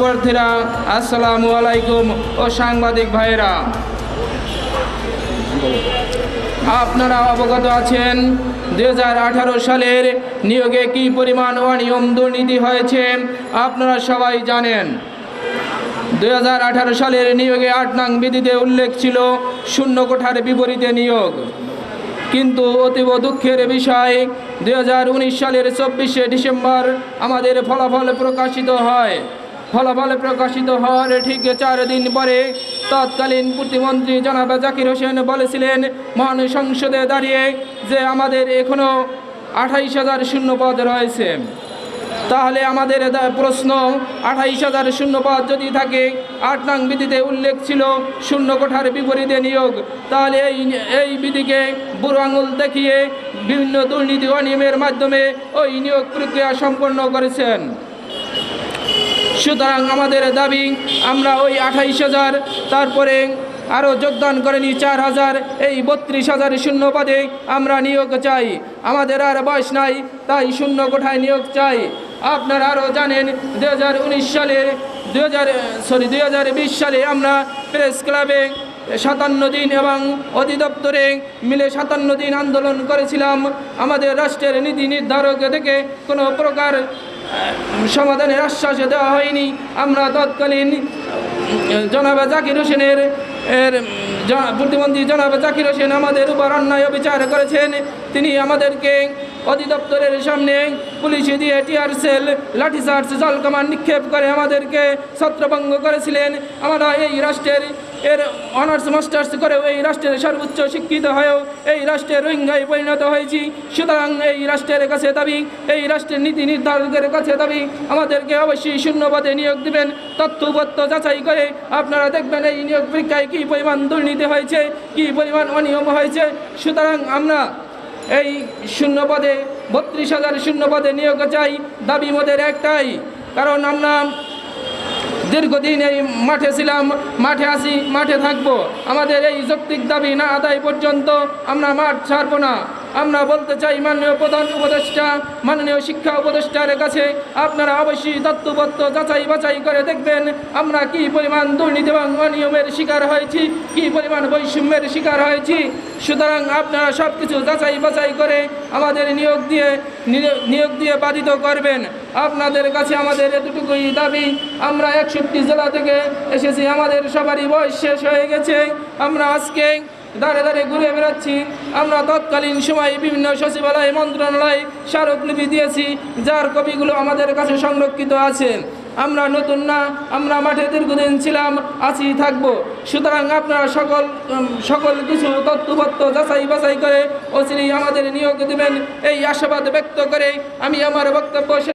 প্রার্থীরা আসসালামু আলাইকুম ও সাংবাদিক ভাইয়েরা। আপনারা অবগত আছেন দু হাজার আঠারো সালের নিয়োগে কী পরিমাণ অনিয়ম দুর্নীতি হয়েছে, আপনারা সবাই জানেন। দু হাজার আঠারো সালের নিয়োগে আট নং বিধিতে উল্লেখ ছিল শূন্য কোঠার বিপরীতে নিয়োগ। কিন্তু অতীব দুঃখের বিষয়, দুই হাজার উনিশ সালের চব্বিশে ডিসেম্বর আমাদের ফলাফল প্রকাশিত হয়। ফলাফল প্রকাশিত হওয়ার ঠিক চার দিন পরে তৎকালীন প্রতিমন্ত্রী জনাব জাকির হোসেন বলেছিলেন, মহান সংসদে দাঁড়িয়ে যে আমাদের এখনও আঠাইশ হাজার শূন্য পদ রয়েছে। তাহলে আমাদের প্রশ্ন, আঠাইশ হাজার শূন্য পদ যদি থাকে, আট নং বিধিতে উল্লেখ ছিল শূন্য কোঠার বিপরীতে নিয়োগ। তাহলে এই এই বিধিকে বুড়ো আঙুল দেখিয়ে বিভিন্ন দুর্নীতি অনিয়মের মাধ্যমে ওই নিয়োগ প্রক্রিয়া সম্পন্ন করেছেন। সুতরাং আমাদের দাবি, আমরা ওই আঠাইশ হাজার, তারপরে আরও যোগদান করেনি চার হাজার, এই বত্রিশ হাজার শূন্য পদে আমরা নিয়োগ চাই। আমাদের আর বয়স নাই, তাই শূন্য কোঠায় নিয়োগ চাই। আপনারা আরও জানেন দু হাজার উনিশ সালের দু হাজার সরি দু হাজার বিশ সালে আমরা প্রেস ক্লাবে সাতান্ন দিন এবং অধিদপ্তরে মিলে সাতান্ন দিন আন্দোলন করেছিলাম। আমাদের রাষ্ট্রের নীতি নির্ধারক থেকে কোনো প্রকার সমাধানের আশ্বাস দেওয়া হয়নি। আমরা তৎকালীন জনাব জাকির হোসেনের, এর প্রতিমন্ত্রী জনাব জাকির হোসেন আমাদের উপর অন্যায় বিচার করেছেন। তিনি আমাদেরকে অধিদপ্তরের সামনে পুলিশ দিয়ে টিয়ার সেল লাঠিচার্জ জলকামান নিক্ষেপ করে আমাদেরকে ছত্রভঙ্গ করেছিলেন। আমরা এই রাষ্ট্রের এর অনার্স মাস্টার্স করেও এই রাষ্ট্রের সর্বোচ্চ শিক্ষিত হয়েও এই রাষ্ট্রের রোহিঙ্গায় পরিণত হয়েছি। সুতরাং এই রাষ্ট্রের কাছে দাবি, এই রাষ্ট্রের নীতি নির্ধারকের কাছে দাবি, আমাদেরকে অবশ্যই শূন্যপদে নিয়োগ দিবেন। তথ্যপত্র যাচাই করে আপনারা দেখবেন এই নিয়োগ পরীক্ষায় কী পরিমাণ দুর্নীতি হয়েছে, কী পরিমাণ অনিয়ম হয়েছে। সুতরাং আমরা এই শূন্য পদে বত্রিশ হাজার শূন্য পদে নিয়োগ চাই। দাবি মোদের একটাই, কারণ আমরা দীর্ঘদিন এই মাঠে ছিলাম, মাঠে আসি মাঠে থাকব। আমাদের এই যৌক্তিক দাবি না আদায় পর্যন্ত আমরা মাঠ ছাড়বো না। আমরা বলতে চাই মাননীয় প্রধান উপদেষ্টা, মাননীয় শিক্ষা উপদেষ্টার কাছে, আপনারা অবশ্যই তত্ত্বপত্র যাচাই বাছাই করে দেখবেন আমরা কি পরিমাণ দুর্নীতি এবং অনিয়মের শিকার হয়েছি, কি পরিমাণ বৈষম্যের শিকার হয়েছি। সুতরাং আপনারা সব কিছু যাচাই বাছাই করে আমাদের নিয়োগ দিয়ে নিয়োগ- দিয়ে বাধিত করবেন। আপনাদের কাছে আমাদের এতটুকুই দাবি, আমরা একষট্টি জেলা থেকে এসেছি, আমাদের সবারই বয়স শেষ হয়ে গেছে। আমরা আজকে দাঁড়ে দাঁড়ে ঘুরে বেড়াচ্ছি। আমরা তৎকালীন সময়ে বিভিন্ন সচিবালয়, মন্ত্রণালয়, স্মারকলিপি দিয়েছি, যার কপিগুলো আমাদের কাছে সংরক্ষিত আছে। আমরা নতুন না, আমরা মাঠে দীর্ঘদিন ছিলাম, আছি, থাকব। সুতরাং আপনারা সকল সকল কিছু তথ্যপত্র যাচাই বাছাই করে অচিরেই আমাদের নিয়োগ দেবেন। এই আশাবাদ ব্যক্ত করে আমি আমার বক্তব্য